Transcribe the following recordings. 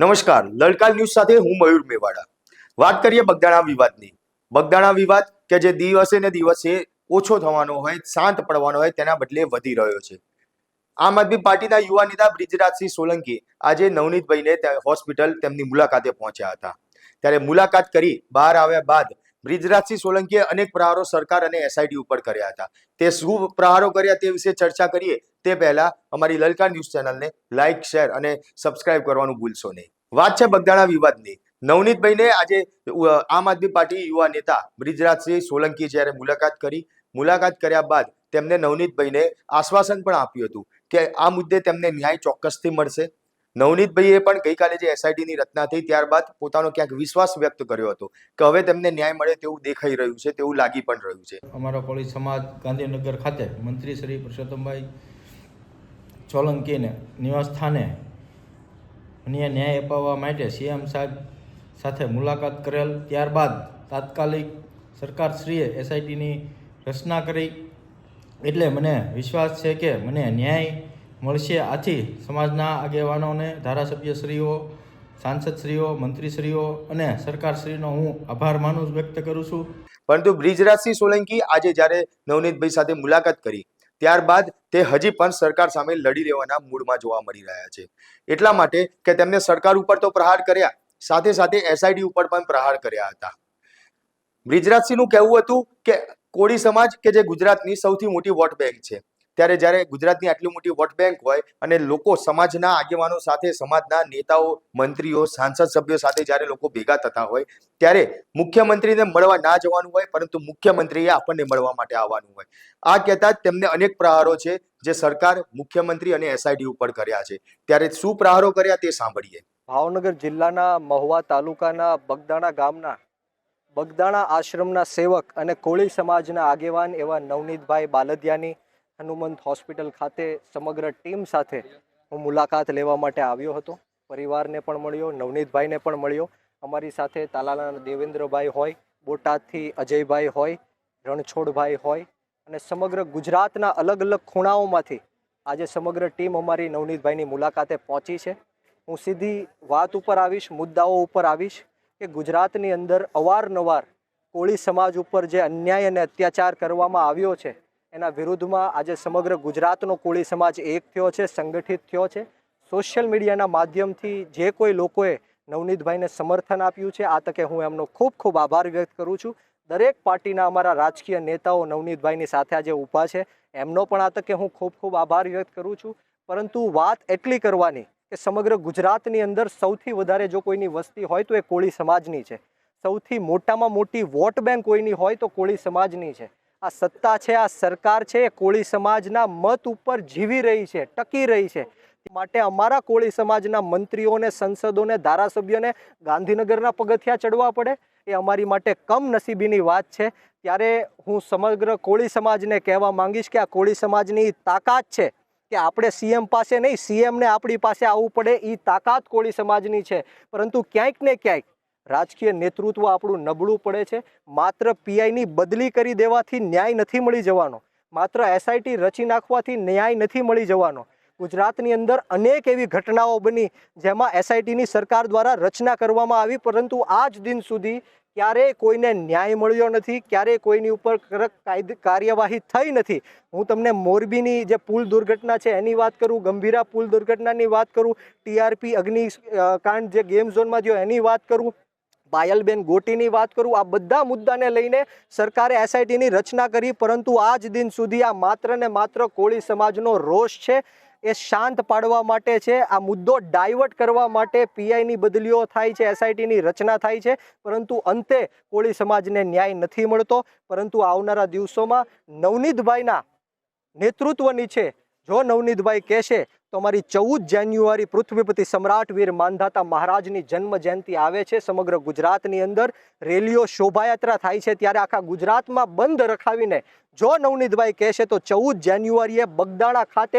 નમસ્કાર. લલકાર ન્યૂઝ સાથે હું મયુર મેવાડા. વાત કરીએ બગદાણા વિવાદની. બગદાણા વિવાદ કે જે દિવસે ને દિવસે ઓછો થવાનો હોય, શાંત પડવાનો હોય, તેના બદલે વધી રહ્યો છે. આમ આદમી પાર્ટીના યુવા નેતા બ્રિજરાજસિંહ સોલંકી આજે નવનીતભાઈને હોસ્પિટલ તેમની મુલાકાતે પહોંચ્યા હતા. ત્યારે મુલાકાત કરી બહાર આવ્યા બાદ બ્રિજરાજસિંહ સોલંકીએ અનેક પ્રહારો સરકાર અને એસઆઈટી ઉપર કર્યા હતા. તે શું પ્રહારો કર્યા તે વિશે ચર્ચા કરીએ તે પહેલા અમારી લલકા ન્યૂઝ ચેનલને લાઇક શેર અને સબસ્ક્રાઇબ કરવાનું ભૂલશો નહીં. વાત છે બગદાણા વિવાદની. નવનીતભાઈને આજે આમ આદમી પાર્ટી યુવા નેતા બ્રિજરાજસિંહ સોલંકી જ્યારે મુલાકાત કરી, મુલાકાત કર્યા બાદ તેમને નવનીતભાઈને આશ્વાસન પણ આપ્યું હતું કે આ મુદ્દે તેમને ન્યાય ચોક્કસથી મળશે. નવનીતભાઈએ પણ ગઈકાલે જે એસઆઈટીની રચના થઈ ત્યારબાદ પોતાનો ક્યાંક વિશ્વાસ વ્યક્ત કર્યો હતો કે હવે તેમને ન્યાય મળે તેવું દેખાઈ રહ્યું છે, તેવું લાગી પણ રહ્યું છે. અમારા કોળી સમાજ ગાંધીનગર ખાતે મંત્રી શ્રી પુરુષોત્તમભાઈ સોલંકીને નિવાસ સ્થાને અન્ય ન્યાય અપાવવા માટે સીએમ સાહેબ સાથે મુલાકાત કરેલ. ત્યારબાદ તાત્કાલિક સરકારશ્રીએ એસઆઈટીની રચના કરી. એટલે મને વિશ્વાસ છે કે મને ન્યાય મળશે. આથી સમાજના આગેવાનોને, ધારાસભ્યશ્રીઓ, સાંસદશ્રીઓ, મંત્રીશ્રીઓ અને સરકારશ્રીનો હું આભાર માનું વ્યક્ત કરું છું. પરંતુ બ્રિજરાજસિંહ સોલંકી આજે જ્યારે નવનીતભાઈ સાથે મુલાકાત કરી, ત્યારબાદ તે હજી પણ સરકાર સામે લડી લેવાના મૂડમાં જોવા મળી રહ્યા છે. એટલા માટે કે તેમને સરકાર ઉપર તો પ્રહાર કર્યા, સાથે સાથે એસઆઈડી ઉપર પણ પ્રહાર કર્યા હતા. બ્રિજરાજસિંહનું કહેવું હતું કે કોળી સમાજ કે જે ગુજરાતની સૌથી મોટી વોટ બેંક છે ત્યારે જ્યારે ગુજરાતની આટલી મોટી વોટ બેંક હોય અને લોકો સમાજના આગેવાનો સાથે, સમાજના નેતાઓ, મંત્રીઓ, સાંસદ સભ્યો સાથે જ્યારે લોકો ભેગા થતા હોય, ત્યારે મુખ્યમંત્રીને મળવા ના જવાનું હોય, પરંતુ મુખ્યમંત્રીએ આપણને મળવા માટે આવવાનું હોય. આ કહેતા જ તેમને અનેક પ્રહારો છે, જે સરકાર, મુખ્યમંત્રી અને એસઆઈડી ઉપર કર્યા છે. ત્યારે શું પ્રહારો કર્યા તે સાંભળીએ. ભાવનગર જિલ્લાના મહુવા તાલુકાના બગદાણા ગામના, બગદાણા આશ્રમના સેવક અને કોળી સમાજના આગેવાન એવા નવનીતભાઈ બાલદિયાની હનુમંત હોસ્પિટલ ખાતે સમગ્ર ટીમ સાથે હું મુલાકાત લેવા માટે આવ્યો હતો. પરિવારને પણ મળ્યો, નવનીતભાઈને પણ મળ્યો. અમારી સાથે તાલાલાના દેવેન્દ્રભાઈ હોય, બોટાદથી અજયભાઈ હોય, રણછોડભાઈ હોય અને સમગ્ર ગુજરાતના અલગ અલગ ખૂણાઓમાંથી આજે સમગ્ર ટીમ અમારી નવનીતભાઈની મુલાકાતે પહોંચી છે. હું સીધી વાત ઉપર આવીશ, મુદ્દાઓ ઉપર આવીશ કે ગુજરાતની અંદર અવારનવાર કોળી સમાજ ઉપર જે અન્યાય અને અત્યાચાર કરવામાં આવ્યો છે એના વિરુદ્ધમાં આજે સમગ્ર ગુજરાતનો કોળી સમાજ એક થયો છે, સંગઠિત થયો છે. સોશિયલ મીડિયાના માધ્યમથી જે કોઈ લોકોએ નવનીતભાઈને સમર્થન આપ્યું છે, આ તકે હું એમનો ખૂબ ખૂબ આભાર વ્યક્ત કરું છું. દરેક પાર્ટીના અમારા રાજકીય નેતાઓ નવનીતભાઈની સાથે આજે ઊભા છે. એમનો પણ આ તકે હું ખૂબ ખૂબ આભાર વ્યક્ત કરું છું. પરંતુ વાત એટલી કરવાની કે સમગ્ર ગુજરાતની અંદર સૌથી વધારે જો કોઈની વસ્તી હોય તો એ કોળી સમાજની છે. સૌથી મોટામાં મોટી વોટ બેંક કોઈની હોય તો કોળી સમાજની છે. આ સત્તા છે, આ સરકાર છે, એ કોળી સમાજના મત ઉપર જીવી રહી છે, ટકી રહી છે. માટે અમારા કોળી સમાજના મંત્રીઓને, સંસદોને, ધારાસભ્યોને ગાંધીનગરના પગથિયા ચડવા પડે. એ અમારી માટે કમનસીબીની વાત છે. ત્યારે હું સમગ્ર કોળી સમાજને કહેવા માંગીશ કે આ કોળી સમાજની તાકાત છે કે આપણે સીએમ પાસે નહીં, સીએમને આપણી પાસે આવવું પડે. એ તાકાત કોળી સમાજની છે. પરંતુ ક્યાંક ને ક્યાંક રાજકીય નેતૃત્વ આપણું નબળું પડે છે. માત્ર પીઆઈની બદલી કરી દેવાથી ન્યાય નથી મળી જવાનો. માત્ર એસઆઈટી રચી નાખવાથી ન્યાય નથી મળી જવાનો. ગુજરાતની અંદર અનેક એવી ઘટનાઓ બની જેમાં એસઆઈટીની સરકાર દ્વારા રચના કરવામાં આવી, પરંતુ આજ દિન સુધી ક્યારેય કોઈને ન્યાય મળ્યો નથી, ક્યારેય કોઈની ઉપર કડક કાર્યવાહી થઈ નથી. હું તમને મોરબીની જે પુલ દુર્ઘટના છે એની વાત કરું, ગંભીરા પુલ દુર્ઘટનાની વાત કરું, ટીઆરપી અગ્નિ કાંડ જે ગેમ ઝોનમાં થયો એની વાત કરું. પાયલબેન ગોટીની વાત કરું, આ બધા મુદ્દાને લઈને સરકારે એસઆઈટીની રચના કરી, પરંતુ આજ દિન સુધી આ માત્ર ને માત્ર કોળી સમાજનો રોષ છે. એ શાંત પાડવા માટે છે. આ મુદ્દો ડાયવર્ટ કરવા માટે પીઆઈની બદલીઓ થાય છે એસઆઈટીની રચના થાય છે, પરંતુ અંતે કોળી સમાજને ન્યાય નથી મળતો. પરંતુ આવનારા દિવસોમાં નવનીતભાઈના નેતૃત્વ નીચે જો નવનીતભાઈ કહેશે તો અમારી ચૌદ જાન્યુઆરી પૃથ્વીપતિ સમ્રાટ વીર માંધાતા મહારાજની જન્મ જયંતિ આવે છે સમગ્ર ગુજરાતની અંદર. રેલીઓ શોભાયાત્રા થાય છે ત્યારે આખા ગુજરાતમાં બંધ રખાવીને. જો નવનીતભાઈ કહેશે તો ચૌદ જાન્યુઆરીએ બગદાણા ખાતે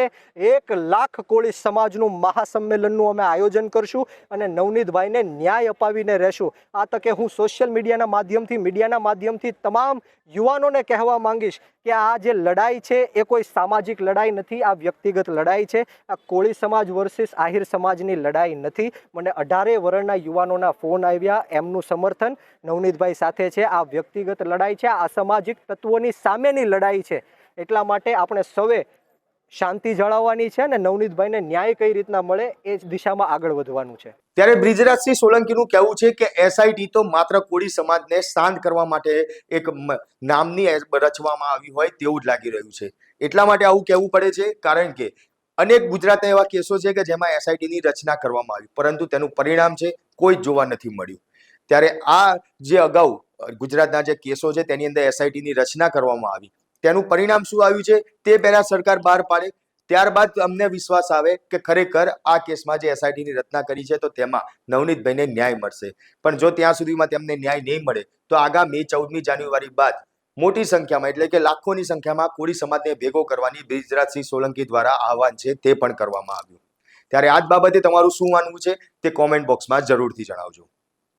એક લાખ કોળી સમાજનું મહાસંમેલનનું અમે આયોજન કરશું અને નવનીતભાઈને ન્યાય અપાવીને રહેશું. આ તકે હું સોશિયલ મીડિયાના માધ્યમથી મીડિયાના માધ્યમથી તમામ યુવાનોને કહેવા માંગીશ કે આ જે લડાઈ છે એ કોઈ સામાજિક લડાઈ નથી, આ વ્યક્તિગત લડાઈ છે. આ કોળી સમાજ વર્સિસ આહિર સમાજની લડાઈ નથી. મને અઢારે વર્ણના યુવાનોના ફોન આવ્યા. એમનું સમર્થન નવનીતભાઈ સાથે છે. આ વ્યક્તિગત લડાઈ છે. આ સામાજિક તત્વોની સામેની લડાઈ છે. એટલા માટે આપણે સૌએ શાંતિ જાળવવાની છે અને નવનીતભાઈને ન્યાય કઈ રીતના મળે એ જ દિશામાં આગળ વધવાનું છે. ત્યારે બ્રિજરાજસિંહ સોલંકીનું કહેવું છે કે એસઆઈટી તો માત્ર કોળી સમાજને શાંત કરવા માટે એક નામની રચવામાં આવી હોય તેવું જ લાગી રહ્યું છે. એટલા માટે આવું કહેવું પડે છે. કારણ કે અનેક ગુજરાતના એવા કેસો છે કે જેમાં એસઆઈટીની રચના કરવામાં આવી. પરંતુ તેનું પરિણામ છે કોઈ જોવા નથી મળ્યું. ત્યારે આ જે અગાઉ, ગુજરાતના જે કેસો છે તેની અંદર એસઆઈટીની રચના કરવામાં આવી. તેનું પરિણામ શું આવ્યું છે? તે પહેલા સરકાર બહાર પાડે. ત્યારબાદ અમને વિશ્વાસ આવે કે ખરેખર આ કેસમાં જે એસઆઈટીની રચના કરી છે તો તેમાં નવનીતભાઈને ન્યાય મળશે. પણ જો ત્યાં સુધીમાં તેમને ન્યાય નહીં મળે, તો આગામી ચૌદમી જાન્યુઆરી બાદ મોટી સંખ્યામાં, એટલે કે લાખોની સંખ્યામાં કોળી સમાજને ભેગો કરવાની બ્રિજરાજસિંહ સોલંકી દ્વારા આહવાન છે તે પણ કરવામાં આવ્યું. ત્યારે આ જ બાબતે તમારું શું માનવું છે તે કોમેન્ટ બોક્સમાં જરૂરથી જણાવજો.